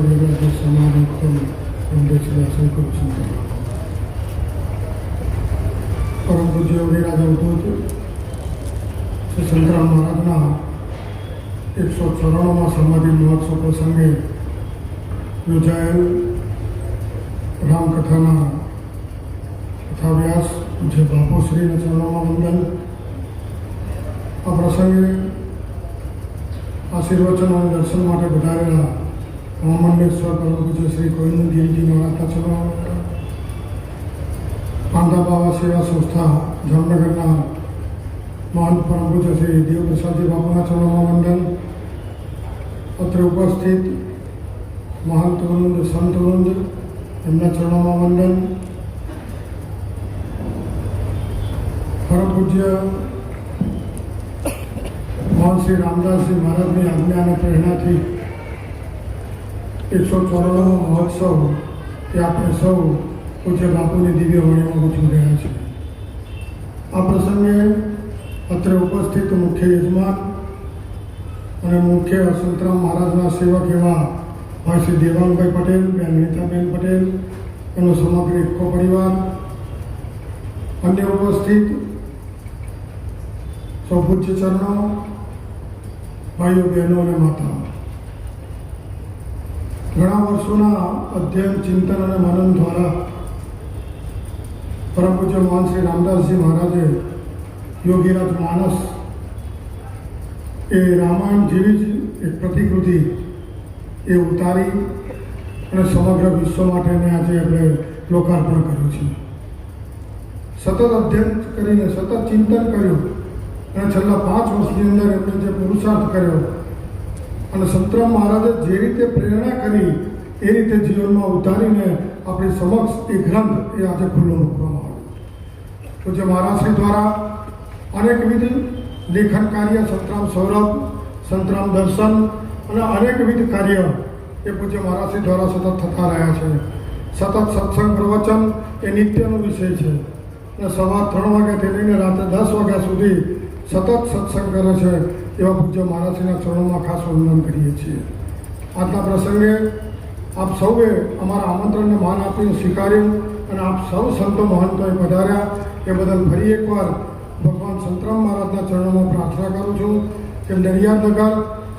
గోవింద సమాధిత్యం వెంకటేశ్వర కూర్చుంది પરમ પૂજ્ય વગેરેરાજા ઉદ્ધવજી શ્રી સંતરામ મહારાજના એકસો ચોરાણુંમાં સમાધિ મહોત્સવ પ્રસંગે યોજાયેલ રામકથાના કથા વ્યાસ જે બાપુશ્રીને ચરણોમાં વંદન આ પ્રસંગે આશીર્વચન અને દર્શન માટે વધારેલા મહામંડલેશ્વર પરમ પૂજ્ય શ્રી ગોવિંદગીરીજી મહારાજના ચરણોમાં વંદન પાંડા બાબા સેવા સંસ્થા, જામનગરના મહાન પરમ પૂજ્ય શ્રી દેવપ્રસાદજી બાપુના ચરણોમાં વંદન અત્રે ઉપસ્થિત મહાન તરુંદ સંત વૃંદ એમના ચરણોમાં વંદન પરમ પૂજ્ય મહાન શ્રી રામદાસજી મહારાજની આજ્ઞા અને પ્રેરણાથી એકસો ચોરાણું મહોત્સવ ત્યાં આપણે સૌ પૂજ્ય બાપુની દિવ્ય વણીમાં ઉજવી રહ્યા છીએ. આ પ્રસંગે અત્રે ઉપસ્થિત મુખ્ય યજમાન અને મુખ્ય સંતરામ મહારાજના સેવક એવા ભાઈ શ્રી દેવાંગભાઈ પટેલ, બેન નીતાબેન પટેલ, એનો સમગ્ર ઇકો પરિવાર, અન્ય ઉપસ્થિત સૌ પૂજ્ય ચરણો, ભાઈઓ, બહેનો અને માતા ઘણા વર્ષોના અધ્યયન, ચિંતન અને મનન દ્વારા પરમ પૂજ્ય મહાન શ્રી રામદાસજી મહારાજે યોગીરાજ માનસ એ રામાયણ જેવી જ એક પ્રતિકૃતિ એ ઉતારી અને સમગ્ર વિશ્વ માટે એને આજે આપણે લોકાર્પણ કર્યું છે. સતત અધ્યયન કરીને, સતત ચિંતન કર્યું અને છેલ્લા પાંચ વર્ષની અંદર એમણે જે પુરુષાર્થ કર્યો અને સંતરામ મહારાજે જે રીતે પ્રેરણા કરી, એ રીતે જીવનમાં ઉતારીને આપણી સમક્ષ એ ગ્રંથ એ આજે ખુલ્લો મૂકવામાં આવ્યો જે મહારાજશ્રી દ્વારા અનેકવિધ લેખન કાર્ય સંતરામ સૌરભ, સંતરામ દર્શન અને અનેકવિધ કાર્ય એ પૂજ્ય મહારાજશ્રી દ્વારા સતત થતા રહ્યા છે. સતત સત્સંગ પ્રવચન એ નિત્યનો વિષય છે. અને સવાર ત્રણ વાગ્યાથી લઈને રાત્રે દસ વાગ્યા સુધી સતત સત્સંગ કરે છે. એવા પૂજ્ય મહારાજના ચરણોમાં ખાસ વંદન કરીએ છીએ. આજના પ્રસંગે આપ સૌએ અમારા આમંત્રણને માન આપીને સ્વીકાર્યું અને આપ સૌ સંતો મહંતોએ પધાર્યા. એ બદલ ફરી એકવાર ભગવાન સંતરામ મહારાજના ચરણોમાં પ્રાર્થના કરું છું કે નડિયાદનગર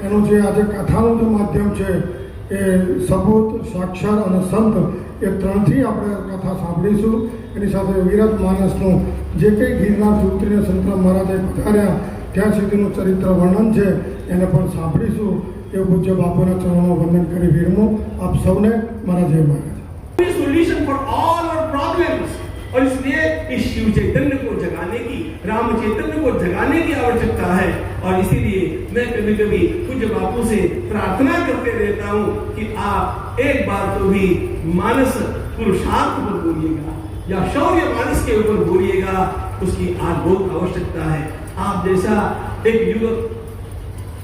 એનું જે આજે કથાનું જે માધ્યમ છે, એ સબૂત, સાક્ષર અને સંત એ ત્રણથી આપણે કથા સાંભળીશું. એની સાથે વિરત માનસનું જે કંઈ ગિરનાર ઉતરીને સંતરામ મહારાજે પધાર્યા ત્યાં સુધીનું ચરિત્ર વર્ણન છે એને પણ સાંભળીશું એ પૂજ્ય બાપુના ચરણોમાં વંદન કરી વિરમું આપ સૌને મારા જય મહારાજ solution for all our problems और इसलिए इस शिव चैतन्य को जगाने की राम चैतन्य को जगाने की आवश्यकता है और इसीलिए मैं कभी कभी पूज्य बापू से प्रार्थना करते रहता हूँ कि आप एक बार तो भी मानस पुरुषार्थ पर बोलिएगा या शौर्य मानस के ऊपर बोलिएगा उसकी बहुत आवश्यकता है। आप जैसा एक युवक,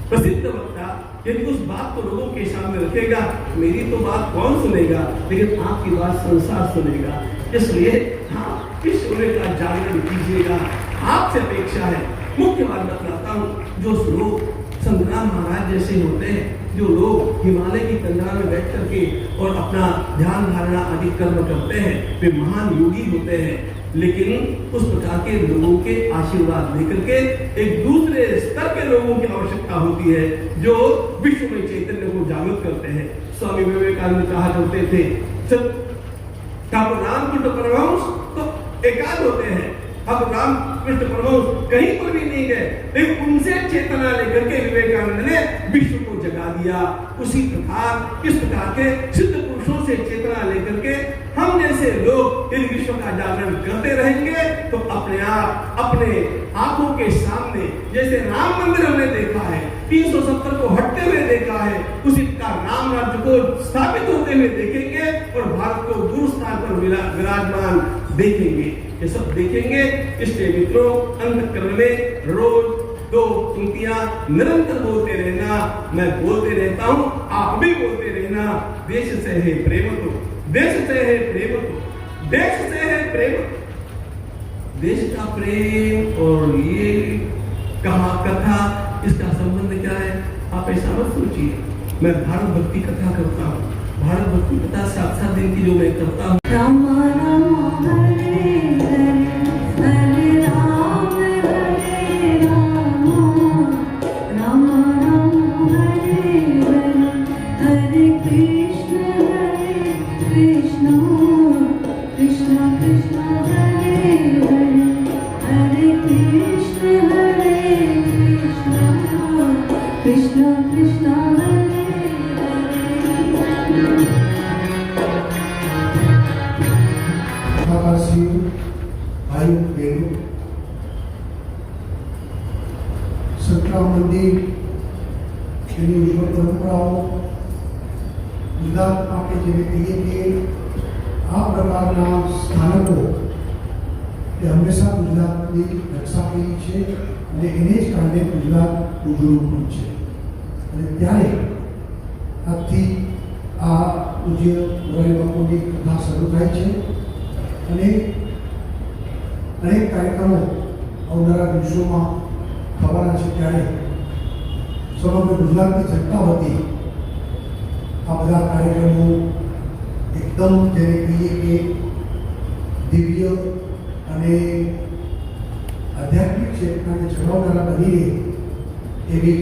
प्रसिद्ध वक्ता, यदि उस बात को लोगों के सामने रखेगा, मेरी तो बात कौन सुनेगा? लेकिन आपकी बात संसार सुनेगा। इसलिए हाँ इस सूर्य का जागरण कीजिएगा। आपसे अपेक्षा है, मुख्य बात बतलाता हूँ, जो लोग संग्राम महाराज जैसे होते हैं, जो लोग हिमालय की तंद्रा में बैठ करके और अपना ध्यान धारणा आदि कर्म करते हैं, वे महान योगी होते हैं। लेकिन उस प्रकार के लोगों के आशीर्वाद लेकर के एक दूसरे स्तर के लोगों की आवश्यकता होती है, जो विश्व में चैतन्य को जागृत करते हैं। स्वामी विवेकानंद कहा करते थे ठाकुर रामकृष्ण परमहंस तो एकाध होते हैं अब रामकृष्ण परमहंस कहीं पर भी नहीं गए। लेकिन उनसे चेतना लेकर के विवेकानंद ने विश्व को जगा दिया। उसी प्रकार, इस प्रकार के सिद्ध पुरुषों से चेतना लेकर के हम जैसे लोग इन विश्व का जागरण करते रहेंगे। तो अपने आप, अपने आँखों के सामने, जैसे राम मंदिर हमने देखा है 370 को हटते हुए देखा है, उसी का राम राज्य को स्थापित होते हुए देखेंगे और भारत को गुरु स्थान पर विराजमान देखेंगे। ये सब देखेंगे इसलिए मित्रों, अंतकरण में रोज दो पंक्तियाँ निरंतर बोलते रहना, मैं बोलते रहता हूँ, आप भी बोलते रहना। देश से है प्रेम तो देश से है प्रेम तो देश से है प्रेम तो। देश का प्रेम और ये कहा कथा, इसका संबंध क्या है? आप ऐसा मत सोचिए। मैं भारत भक्ति कथा करता हूँ। पिता साक्षात दिन की जो मैं करता हूँ। મંદિર એની ઉજ્જવળ પરંપરાઓ ગુજરાત માટે જેને કહીએ કે આ પ્રકારના સ્થાનકો તે હંમેશા ગુજરાતની રક્ષા કરી છે અને એને જ કારણે ગુજરાત ઉજળું પણ છે અને ત્યારે આજથી આ પૂજ્ય મોરારી બાપુની કથા શરૂ થાય છે અને અનેક કાર્યક્રમો આવનારા દિવસોમાં થવાના છે ત્યારે સમગ્ર ગુજરાતની જનતા હતી આ બધા કાર્યક્રમો એકદમ જેને કહીએ કે દિવ્ય અને આધ્યાત્મિક ક્ષેત્રને જણાવનારા બની રહે એવી